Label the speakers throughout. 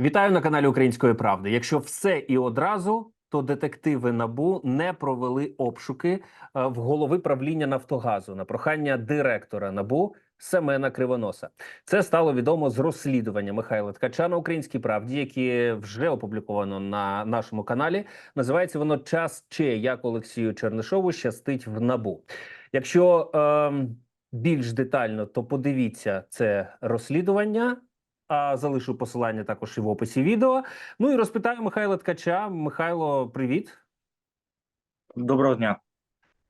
Speaker 1: Вітаю на каналі Української правди. Якщо все і одразу, то детективи набу не провели обшуки е, в голови правління Нафтогазу на прохання директора набу Семена Кривоноса. Це стало відомо з розслідування Михайла Ткача на Українській правді, яке вже опубліковано на нашому каналі. Називається воно Час Че як Олексію Чернишову щастить в набу. Якщо ем, більш детально, то подивіться це розслідування. А залишу посилання також і в описі відео. Ну і розпитаю Михайла Ткача. Михайло, привіт.
Speaker 2: Доброго дня.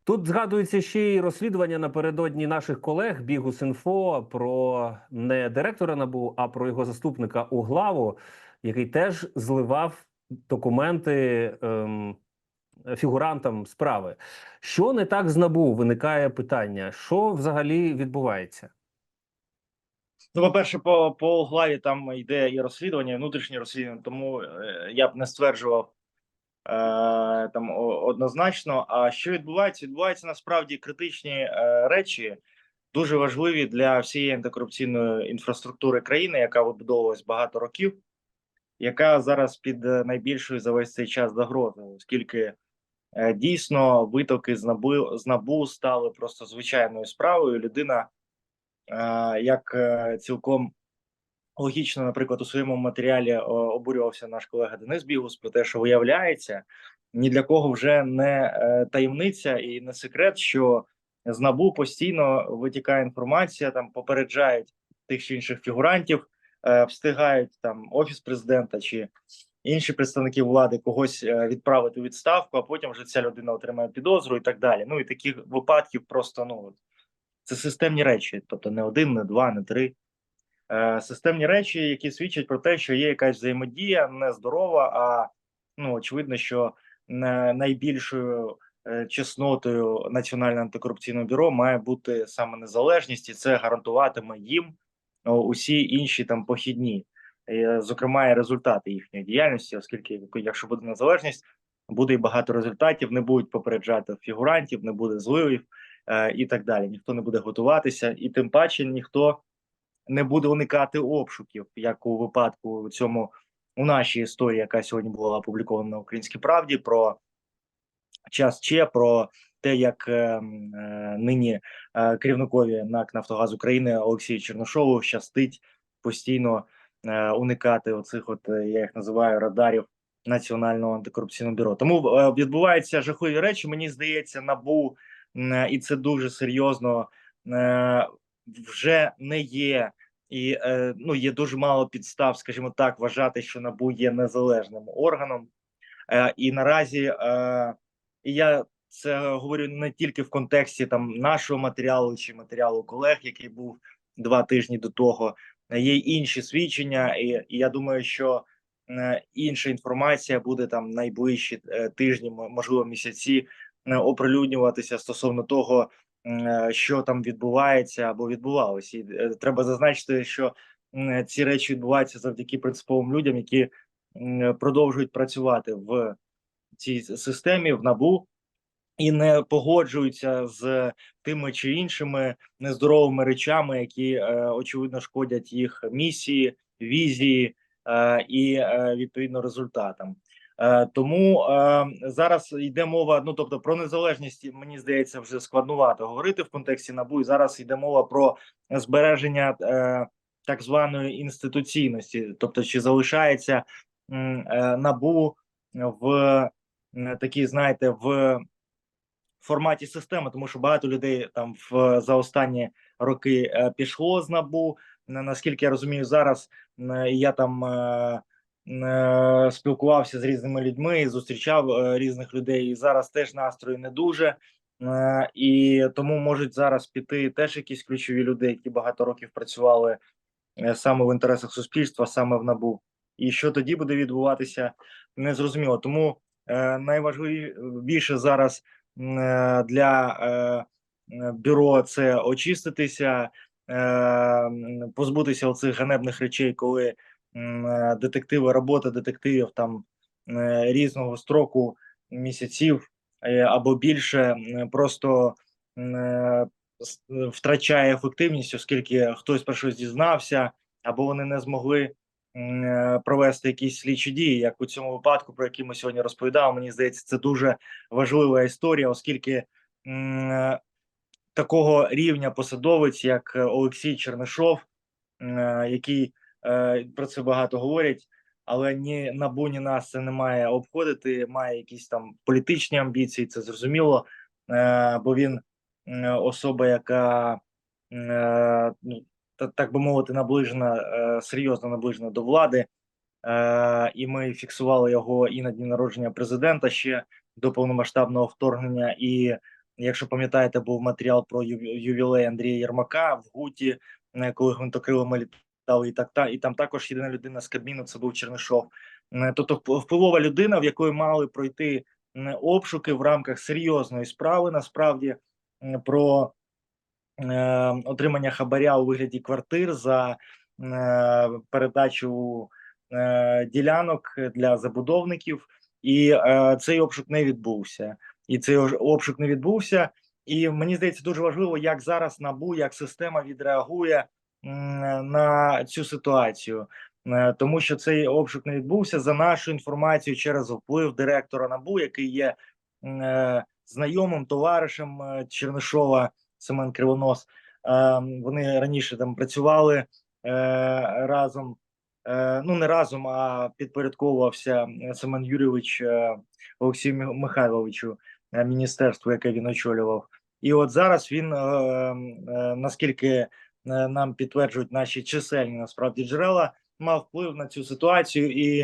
Speaker 1: Тут згадується ще й розслідування напередодні наших колег Бігус.Інфо про не директора НАБУ, а про його заступника Углаву, який теж зливав документи ем, фігурантам справи. Що не так з НАБУ? Виникає питання: що взагалі відбувається?
Speaker 2: Ну, по-перше, по, по главі там йде і розслідування, і внутрішнє розслідування, тому е, я б не стверджував е, там однозначно. А що відбувається? Відбуваються насправді критичні е, речі, дуже важливі для всієї антикорупційної інфраструктури країни, яка вибудовувалась багато років, яка зараз під е, найбільшою за весь цей час загрозою, оскільки е, дійсно витоки з НАБУ, з НАБУ стали просто звичайною справою. Людина як е, цілком логічно, наприклад, у своєму матеріалі обурювався наш колега Денис Бігус про те, що виявляється, ні для кого вже не е, таємниця і не секрет, що з НАБУ постійно витікає інформація, там попереджають тих чи інших фігурантів, е, встигають там офіс президента чи інші представники влади когось е, відправити у відставку, а потім вже ця людина отримає підозру і так далі. Ну і таких випадків просто ну це системні речі, тобто не один, не два, не три. Е, системні речі, які свідчать про те, що є якась взаємодія нездорова, а ну очевидно, що не- найбільшою е, чеснотою Національного антикорупційного бюро має бути саме незалежність, і це гарантуватиме їм усі інші там похідні, е, зокрема, і результати їхньої діяльності, оскільки якщо буде незалежність, буде і багато результатів, не будуть попереджати фігурантів, не буде зливів і так далі. Ніхто не буде готуватися, і тим паче ніхто не буде уникати обшуків, як у випадку у цьому у нашій історії, яка сьогодні була опублікована на Українській правді, про час Че, про те, як е, е, нині е, керівникові НАК Нафтогаз України Олексію Черношову щастить постійно е, уникати оцих, от е, я їх називаю радарів Національного антикорупційного бюро. Тому е, відбуваються жахливі речі. Мені здається, набу і це дуже серйозно е, вже не є. І е, ну є дуже мало підстав, скажімо так, вважати, що набу є незалежним органом. Е, і наразі е, я це говорю не тільки в контексті там нашого матеріалу чи матеріалу колег, який був два тижні до того. Е, Є інші свідчення, і, я думаю, що е, інша інформація буде там найближчі е, тижні, можливо, місяці е, оприлюднюватися стосовно того, е, що там відбувається або відбувалося. І е, треба зазначити, що ці речі відбуваються завдяки принциповим людям, які продовжують працювати в цій системі в набу і не погоджуються з тими чи іншими нездоровими речами, які е, очевидно шкодять їх місії, візії е, і е, відповідно результатам. Е, тому е, зараз йде мова. Ну тобто про незалежність, мені здається, вже складнувато говорити в контексті набу. І зараз йде мова про збереження е, так званої інституційності, тобто чи залишається набу в такій, знаєте, в форматі системи, тому що багато людей там в за останні роки пішло з набу. Наскільки я розумію, зараз я там спілкувався з різними людьми, зустрічав е, різних людей. І зараз теж настрої не дуже. Е, і тому можуть зараз піти теж якісь ключові люди, які багато років працювали е, саме в інтересах суспільства, саме в набу. І що тоді буде відбуватися, не зрозуміло. Тому е, найважливіше зараз е, для е, е, бюро це очиститися, е, позбутися оцих ганебних речей, коли е, детективи, робота детективів там е, різного строку місяців е, або більше просто е, втрачає ефективність, оскільки хтось про щось дізнався, або вони не змогли е, провести якісь слідчі дії, як у цьому випадку, про який ми сьогодні розповідали. Мені здається, це дуже важлива історія, оскільки е, такого рівня посадовець, як е, Олексій Чернишов, е, який е, про це багато говорять. Але ні набу, ні нас це не має обходити. Має якісь там політичні амбіції, це зрозуміло. Е, бо він е, особа, яка е, ну, та- так би мовити, наближена е, серйозно наближена до влади. Е, і ми фіксували його і на дні народження президента ще до повномасштабного вторгнення. І якщо пам'ятаєте, був матеріал про ювілей Андрія Єрмака в Гуті, е, коли гвинтокрилами літали, і так та і там також єдина людина з Кабміну це був Чернишов. Е, Тобто впливова людина, в якої мали пройти обшуки в рамках серйозної справи, насправді про е, отримання хабаря у вигляді квартир за е, передачу е, ділянок для забудовників, і е, цей обшук не відбувся. І цей обшук не відбувся. І мені здається, дуже важливо, як зараз набу, як система відреагує на цю ситуацію. Е, Тому що цей обшук не відбувся за нашу інформацію через вплив директора набу, який є е, знайомим товаришем е, Чернишова Семен Кривонос. Вони раніше там працювали разом. Ну не разом, а підпорядковувався Семен Юрійович Олексію Михайловичу міністерству, яке він очолював. І от зараз він, наскільки нам підтверджують наші чисельні насправді джерела, мав вплив на цю ситуацію, і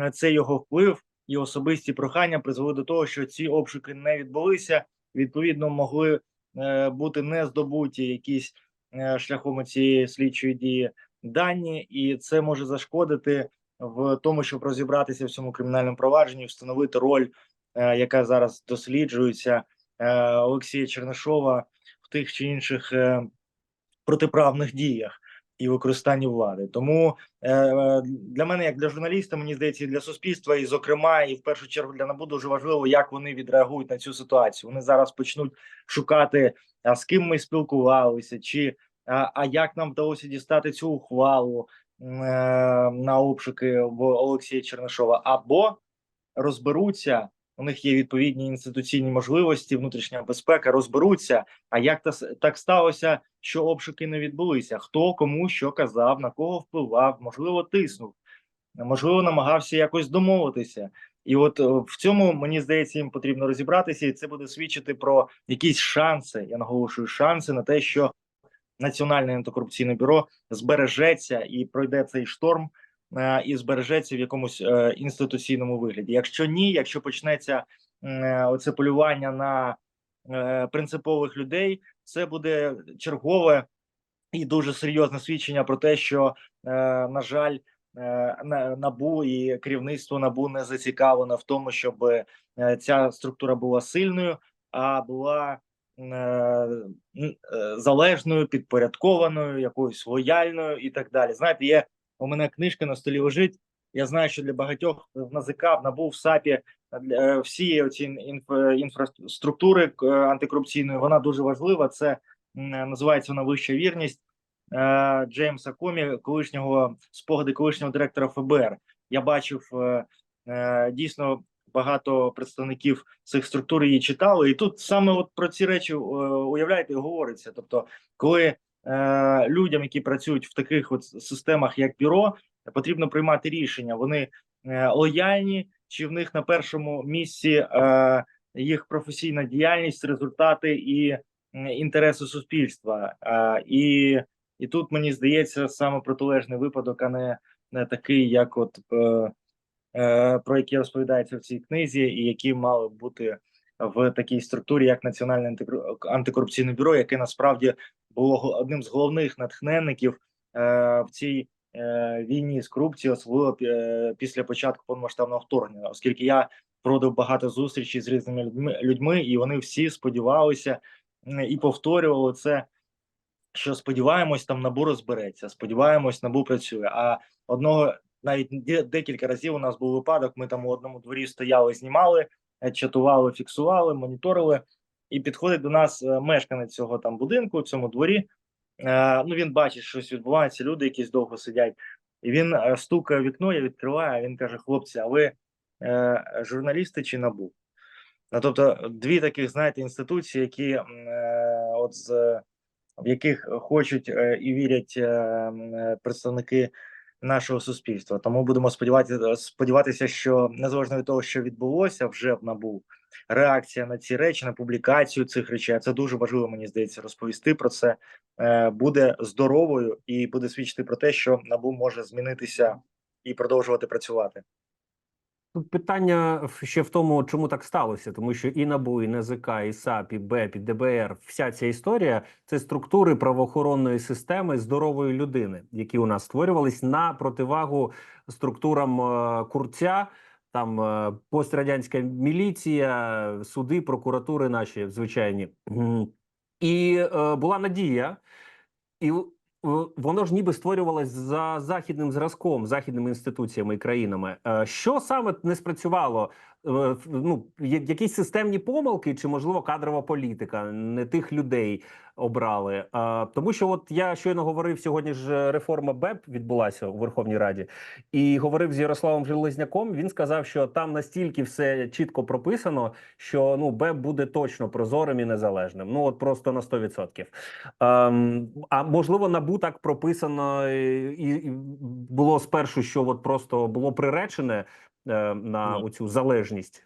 Speaker 2: е, це його вплив і особисті прохання призвели до того, що ці обшуки не відбулися. Відповідно, могли е, бути не здобуті якісь е, шляхом цієї слідчої дії дані, і це може зашкодити в тому, щоб розібратися в цьому кримінальному провадженні, встановити роль, е, яка зараз досліджується е, Олексія Чернишова в тих чи інших е, протиправних діях і використанні влади. Тому е, для мене, як для журналіста, мені здається, і для суспільства, і зокрема, і в першу чергу для НАБУ дуже важливо, як вони відреагують на цю ситуацію. Вони зараз почнуть шукати, а з ким ми спілкувалися, чи а, а як нам вдалося дістати цю ухвалу е, на обшуки в Олексія Чернишова, або розберуться. У них є відповідні інституційні можливості, внутрішня безпека, розберуться. А як та так сталося, що обшуки не відбулися? Хто кому що казав, на кого впливав, можливо, тиснув, можливо, намагався якось домовитися. І от е, в цьому мені здається, їм потрібно розібратися, і це буде свідчити про якісь шанси. Я наголошую шанси на те, що Національне антикорупційне бюро збережеться і пройде цей шторм, і збережеться в якомусь е, інституційному вигляді. Якщо ні, якщо почнеться е, оце полювання на е, принципових людей, це буде чергове і дуже серйозне свідчення про те, що е, на жаль. е, на- Набу і керівництво набу не зацікавлено в тому, щоб е, ця структура була сильною, а була е, е, залежною, підпорядкованою, якоюсь лояльною і так далі. Знаєте, є у мене книжка на столі лежить. Я знаю, що для багатьох в НАЗК, в НАБУ, в САПі для е, всі оці інф, інфраструктури е, антикорупційної вона дуже важлива. Це називається вона вища вірність е, Джеймса Комі, колишнього спогади колишнього директора ФБР. Я бачив е, е, дійсно багато представників цих структур її читали, і тут саме от про ці речі е, уявляєте, говориться. Тобто, коли е, людям, які працюють в таких от системах, як бюро, потрібно приймати рішення. Вони е, лояльні, чи в них на першому місці е, їх професійна діяльність, результати і інтереси суспільства. І, і тут мені здається саме протилежний випадок, а не, не такий, як от про які розповідається в цій книзі, і які мали бути в такій структурі, як Національне антикор- антикорупційне бюро, яке насправді було одним з головних натхненників е, в цій е, війні з корупцією, особливо е, після початку повномасштабного вторгнення, оскільки я проводив багато зустрічей з різними людьми, людьми і вони всі сподівалися і повторювали це. Що сподіваємось, там набу розбереться. Сподіваємось, набу працює. А одного навіть декілька разів у нас був випадок. Ми там у одному дворі стояли, знімали, чатували, фіксували, моніторили. І підходить до нас е, мешканець цього там будинку, в цьому дворі. Е, ну він бачить, що щось відбувається. Люди якісь довго сидять. І він е, стукає вікно, я відкриваю. Він каже: хлопці, а ви журналісти чи набу? Ну, тобто, дві таких, знаєте, інституції, які от з в яких хочуть і вірять представники нашого суспільства. Тому будемо сподіватися, сподіватися, що незалежно від того, що відбулося вже в набу, реакція на ці речі, на публікацію цих речей, це дуже важливо, мені здається, розповісти про це. е, Буде здоровою і буде свідчити про те, що набу може змінитися і продовжувати працювати.
Speaker 1: Тут питання ще в тому, чому так сталося, тому що і НАБУ, і НЗК, і САП, і БЕП, і ДБР, вся ця історія це структури правоохоронної системи здорової людини, які у нас створювались на противагу структурам е, курця. Там е, пострадянська міліція, суди, прокуратури наші звичайні. І е, була надія, і воно ж ніби створювалось за західним зразком, західними інституціями і країнами. Е, Що саме не спрацювало? Е, Ну, якісь системні помилки, чи можливо кадрова політика, не тих людей обрали. Е, Тому що, от я щойно говорив сьогодні ж реформа БЕП відбулася у Верховній Раді, і говорив з Ярославом Железняком. Він сказав, що там настільки все чітко прописано, що ну БЕП буде точно прозорим і незалежним. Ну от просто на 100%. Ем, а можливо, набу так прописано і, і було спершу, що от просто було приречене е, на
Speaker 2: Ні.
Speaker 1: оцю залежність.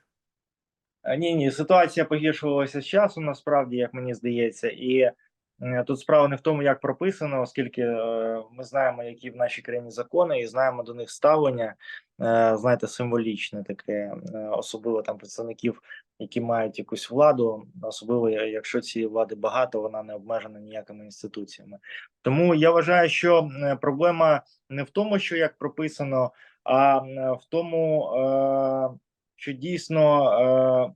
Speaker 2: Е, Ні, ні, ситуація погіршувалася з часом, насправді, як мені здається, і е, тут справа не в тому, як прописано, оскільки е, ми знаємо, які в нашій країні закони, і знаємо до них ставлення, е, знаєте, символічне таке, е, особливо там представників, які мають якусь владу, особливо якщо цієї влади багато, вона не обмежена ніякими інституціями. Тому я вважаю, що е, проблема не в тому, що як прописано, а в тому. Е, що дійсно е,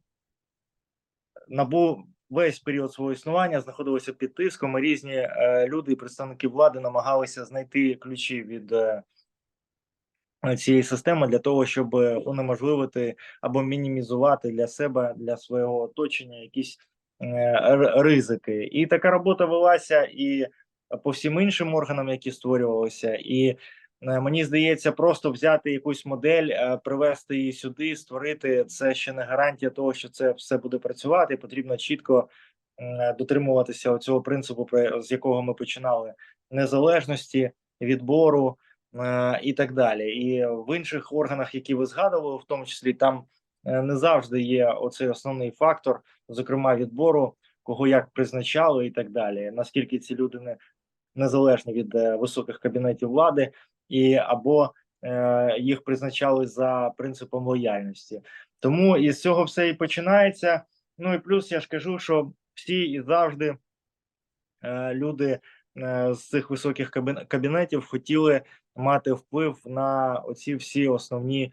Speaker 2: набу весь період свого існування знаходилося під тиском, і різні е, люди і представники влади намагалися знайти ключі від цієї системи для того, щоб унеможливити або мінімізувати для себе, для свого оточення якісь ризики. І така робота велася і по всім іншим органам, які створювалися, і мені здається, просто взяти якусь модель, е, привести її сюди, створити це ще не гарантія того, що це все буде працювати. Потрібно чітко дотримуватися цього принципу, з якого ми починали незалежності, відбору е, і так далі. І в інших органах, які ви згадували, в тому числі там е, не завжди є оцей основний фактор, зокрема відбору, кого як призначали, і так далі. Наскільки ці люди не незалежні від е, високих кабінетів влади, і або е, їх призначали за принципом лояльності. Тому із цього все і починається. Ну і плюс я ж кажу, що всі і завжди е, люди е, з цих високих кабін- кабінетів хотіли мати вплив на оці всі основні,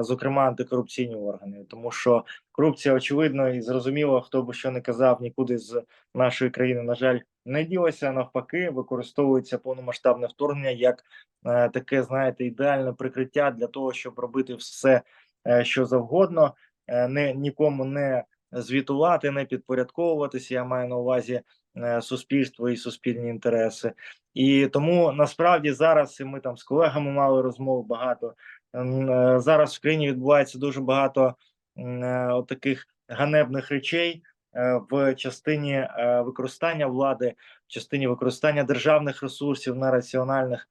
Speaker 2: зокрема антикорупційні органи, тому що корупція очевидно і зрозуміло, хто би що не казав, нікуди з нашої країни, на жаль, не ділося. Навпаки, використовується повномасштабне вторгнення як е, таке, знаєте, ідеальне прикриття для того, щоб робити все, е, що завгодно, е, не нікому не звітувати, не підпорядковуватися. Я маю на увазі е, суспільство і суспільні інтереси. І тому насправді зараз і ми там з колегами мали розмов багато. М, е, Зараз в країні відбувається дуже багато е, таких ганебних речей е, в частині використання влади, в частині використання державних ресурсів на раціональних,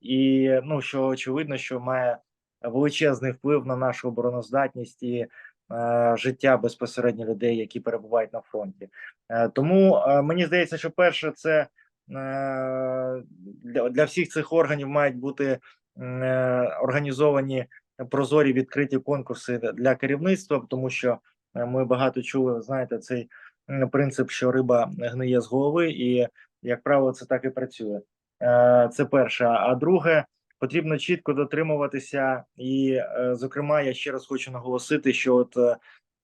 Speaker 2: і ну що очевидно, що має величезний вплив на нашу обороноздатність і життя безпосередньо людей, які перебувають на фронті. Тому мені здається, що перше, це для, всіх цих органів мають бути організовані прозорі відкриті конкурси для керівництва, тому що е, ми багато чули, знаєте, цей принцип, що риба гниє з голови, і як правило, це так і працює. Е, Це перше. А друге, потрібно чітко дотримуватися, і, е, зокрема, я ще раз хочу наголосити, що от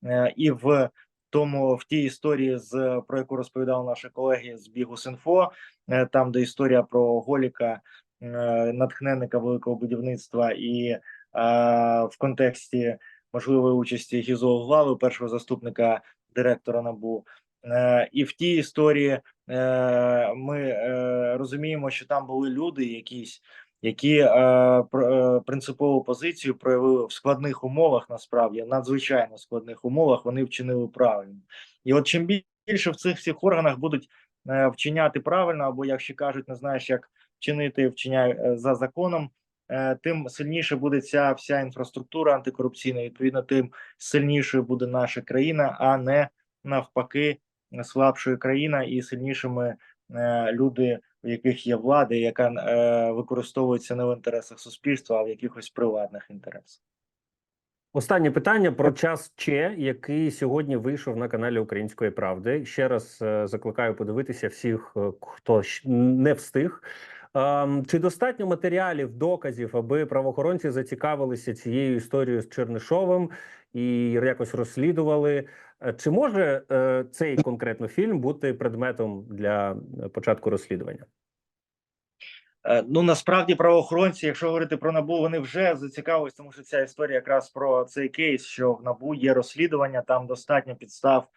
Speaker 2: е, і в тому в тій історії, з про яку розповідали наші колеги з Бігус.Інфо, е, там де історія про Голіка, е, натхненника великого будівництва, і е, в контексті можливої участі Гізо Глави, першого заступника директора НАБУ. Е, І в тій історії е, ми е, розуміємо, що там були люди, якісь які е, е, принципову позицію проявили в складних умовах, насправді надзвичайно складних умовах, вони вчинили правильно. І от чим більше в цих всіх органах будуть е, вчиняти правильно, або як ще кажуть, не знаєш, як чинити вчиняй е, за законом, е, тим сильніше буде ця вся інфраструктура антикорупційна. Відповідно, тим сильнішою буде наша країна, а не навпаки слабшою країна і сильнішими е, люди, в яких є влада, яка використовується не в інтересах суспільства, а в якихось приватних інтересах.
Speaker 1: Останнє питання про час Че, який сьогодні вийшов на каналі Української правди. Ще раз закликаю подивитися всіх, хто не встиг. Ем, Чи достатньо матеріалів, доказів, аби правоохоронці зацікавилися цією історією з Чернишовим і якось розслідували? Е, Чи може е, цей конкретно фільм бути предметом для е, початку розслідування?
Speaker 2: Ну насправді правоохоронці, якщо говорити про набу, вони вже зацікавились, тому що ця історія якраз про цей кейс, що в набу є розслідування, там достатньо підстав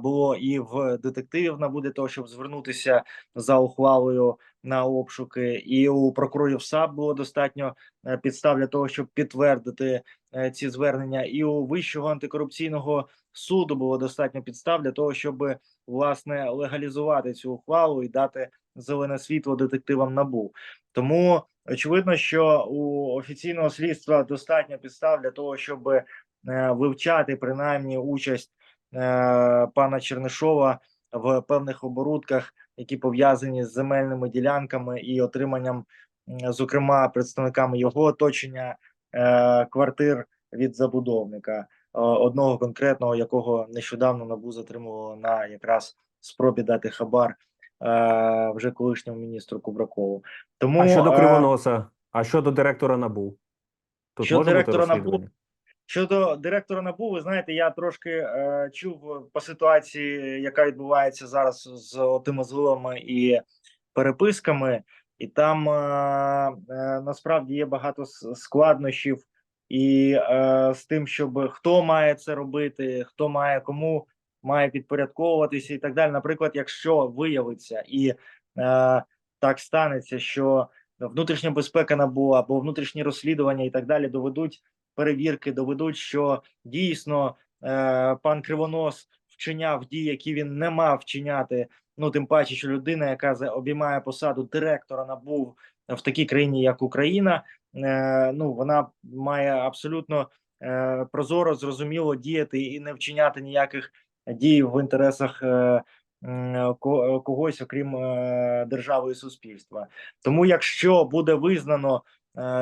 Speaker 2: було і в детективів набу для того, щоб звернутися за ухвалою на обшуки, і у прокурорів САП було достатньо е, підстав для того, щоб підтвердити е, ці звернення, і у вищого антикорупційного суду було достатньо підстав для того, щоб власне легалізувати цю ухвалу і дати зелене світло детективам набу. Тому очевидно, що у офіційного слідства достатньо підстав для того, щоб е, вивчати принаймні участь пана Чернишова в певних оборудках, які пов'язані з земельними ділянками і отриманням, зокрема, представниками його оточення е, квартир від забудовника, е, одного конкретного, якого нещодавно набу затримувало на якраз спробі дати хабар е, вже колишньому міністру Кубракову. Тому
Speaker 1: А щодо Кривоноса, а щодо директора НАБУ? Тут
Speaker 2: Щодо директора НАБУ? Щодо директора НАБУ, ви знаєте, я трошки е, чув по ситуації, яка відбувається зараз з тими зливами і переписками, і там е, е, насправді є багато складнощів і е, з тим, щоб хто має це робити, хто має кому має підпорядковуватися, і так далі. Наприклад, якщо виявиться і е, так станеться, що внутрішня безпека НАБУ або внутрішні розслідування і так далі доведуть перевірки доведуть, що дійсно е, пан Кривонос вчиняв дії, які він не мав вчиняти. Ну тим паче, що людина, яка обіймає посаду директора НАБУ в такій країні, як Україна, е, ну вона має абсолютно е, прозоро, зрозуміло діяти і не вчиняти ніяких дій в інтересах. Е, ко- когось, окрім е, держави і суспільства, тому якщо буде визнано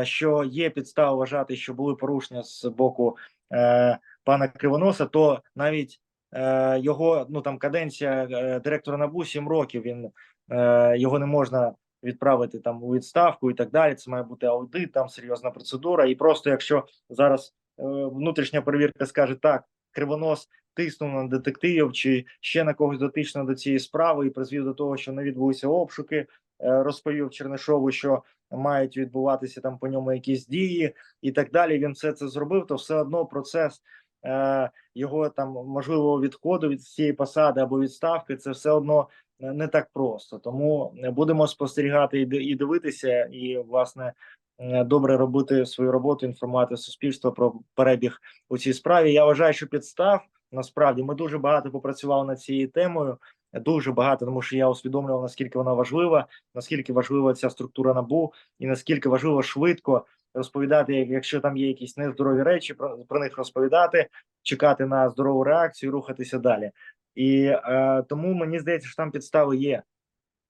Speaker 2: що є підстава вважати, що були порушення з боку е, пана Кривоноса, то навіть е, його ну там каденція е, директора НАБУ 7 років. Він е, його не можна відправити там у відставку і так далі. Це має бути аудит, там серйозна процедура. І просто якщо зараз е, внутрішня перевірка скаже так, Кривонос тиснув на детективів чи ще на когось дотично до цієї справи і призвів до того, що не відбулися обшуки, е, розповів Чернишову, що мають відбуватися там по ньому якісь дії і так далі. Він все це зробив, то все одно процес е, його там можливого відходу від цієї посади або відставки, це все одно е, не так просто. Тому е, будемо спостерігати і дивитися, і власне е, добре робити свою роботу, інформувати суспільство про перебіг у цій справі. Я вважаю, що підстав насправді ми дуже багато попрацювали над цією темою. Дуже багато, тому що я усвідомлював наскільки вона важлива, наскільки важлива ця структура набу, і наскільки важливо швидко розповідати, якщо там є якісь нездорові речі, про, про них розповідати, чекати на здорову реакцію, рухатися далі. І е, тому мені здається, що там підстави є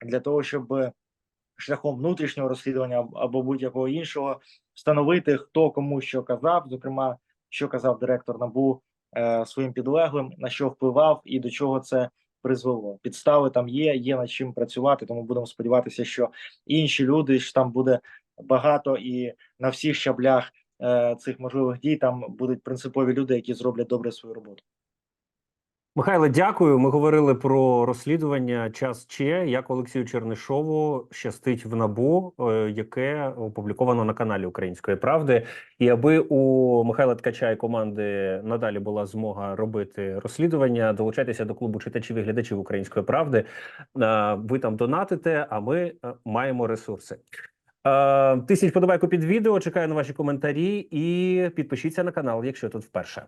Speaker 2: для того, щоб шляхом внутрішнього розслідування або будь-якого іншого встановити, хто кому що казав, зокрема, що казав директор набу е, своїм підлеглим, на що впливав і до чого це призвело. Підстави там є, є над чим працювати. Тому будемо сподіватися, що інші люди що там буде багато і на всіх щаблях е, цих можливих дій там будуть принципові люди, які зроблять добре свою роботу.
Speaker 1: Михайло, дякую. Ми говорили про розслідування час Че, як Олексію Чернишову щастить в набу, е, яке опубліковано на каналі Української правди. І аби у Михайла Ткача і команди надалі була змога робити розслідування, долучайтеся до клубу читачів і глядачів Української правди. Е, Ви там донатите, а ми е, маємо ресурси. Тисніть подобайку під відео. Чекаю на ваші коментарі і підпишіться на канал, якщо тут вперше.